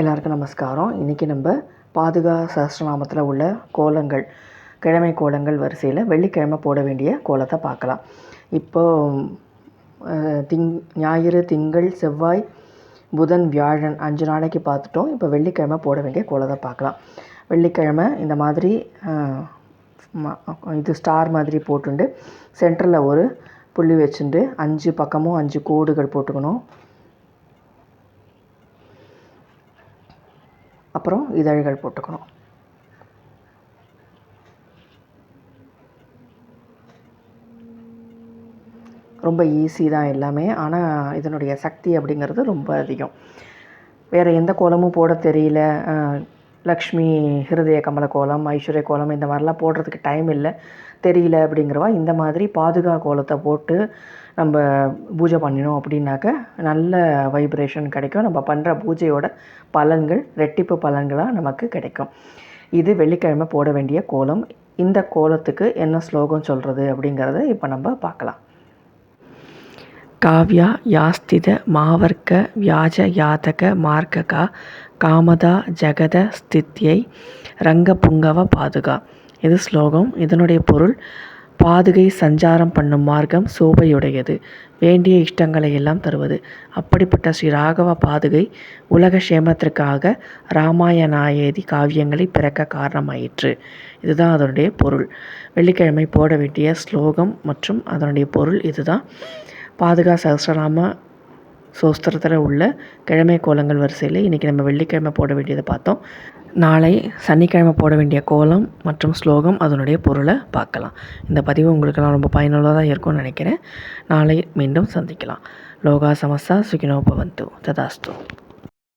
எல்லாருக்கும் நமஸ்காரம். இன்றைக்கி நம்ம பாதுகா சஹஸ்ரநாமத்தில் உள்ள கோலங்கள் கிழமை கோலங்கள் வரிசையில் வெள்ளிக்கிழமை போட வேண்டிய கோலத்தை பார்க்கலாம். இப்போ திங் ஞாயிறு திங்கள் செவ்வாய் புதன் வியாழன் அஞ்சு நாளைக்கு பார்த்துட்டோம். இப்போ வெள்ளிக்கிழமை போட வேண்டிய கோலத்தை பார்க்கலாம். வெள்ளிக்கிழமை இந்த மாதிரி இது ஸ்டார் மாதிரி போட்டுண்டு சென்டரில் ஒரு புள்ளி வச்சுட்டு அஞ்சு பக்கமும் அஞ்சு கோடுகள் போட்டுக்கணும். அப்புறம் இதழ்கள் போட்டுக்கணும். ரொம்ப ஈஸி தான் எல்லாமே. ஆனால் இதனுடைய சக்தி அப்படிங்கிறது ரொம்ப அதிகம். வேறு எந்த கோலமும் போட தெரியல. லக்ஷ்மி ஹிருதய கமல கோலம் ஐஸ்வர்ய கோலம் இந்த மாதிரிலாம் போடுறதுக்கு டைம் இல்லை. தெரியல அப்படிங்கிறவா இந்த மாதிரி பாதுகா கோலத்தை போட்டு நம்ம பூஜை பண்ணினோம் அப்படின்னாக்க நல்ல வைப்ரேஷன் கிடைக்கும். நம்ம பண்ணுற பூஜையோட பலன்கள் ரெட்டிப்பு பலன்களாக நமக்கு கிடைக்கும். இது வெள்ளிக்கிழமை போட வேண்டிய கோலம். இந்த கோலத்துக்கு என்ன ஸ்லோகம் சொல்கிறது அப்படிங்கிறத இப்போ நம்ம பார்க்கலாம். காவ்யா யாஸ்தித மாவர்க்க வியாஜ யாதக மார்க்ககா காமதா ஜகத ஸ்தித்யை ரங்கபுங்கவ பாதுகா. இது ஸ்லோகம். இதனுடைய பொருள் பாதுகை சஞ்சாரம் பண்ணும் மார்க்கம் சோபையுடையது வேண்டிய இஷ்டங்களை எல்லாம் தருவது. அப்படிப்பட்ட ஸ்ரீ ராகவ பாதுகை உலக சேமத்திற்காக ராமாயணாயேதி காவியங்களை பிறக்க காரணமாயிற்று. இதுதான் அதனுடைய பொருள். வெள்ளிக்கிழமை போட வேண்டிய ஸ்லோகம் மற்றும் அதனுடைய பொருள் இதுதான். பாதுகா சஹஸ்ரநாம சோஸ்திரத்தில் உள்ள கிழமை கோலங்கள் வரிசையில் இன்றைக்கி நம்ம வெள்ளிக்கிழமை போட வேண்டியதை பார்த்தோம். நாளை சனிக்கிழமை போட வேண்டிய கோலம் மற்றும் ஸ்லோகம் அதனுடைய பொருளை பார்க்கலாம். இந்த பதிவு உங்களுக்கெல்லாம் ரொம்ப பயனுள்ளதாக இருக்கும்னு நினைக்கிறேன். நாளை மீண்டும் சந்திக்கலாம். லோகா சமஸ்தா சுகினோ பவந்து ததாஸ்து.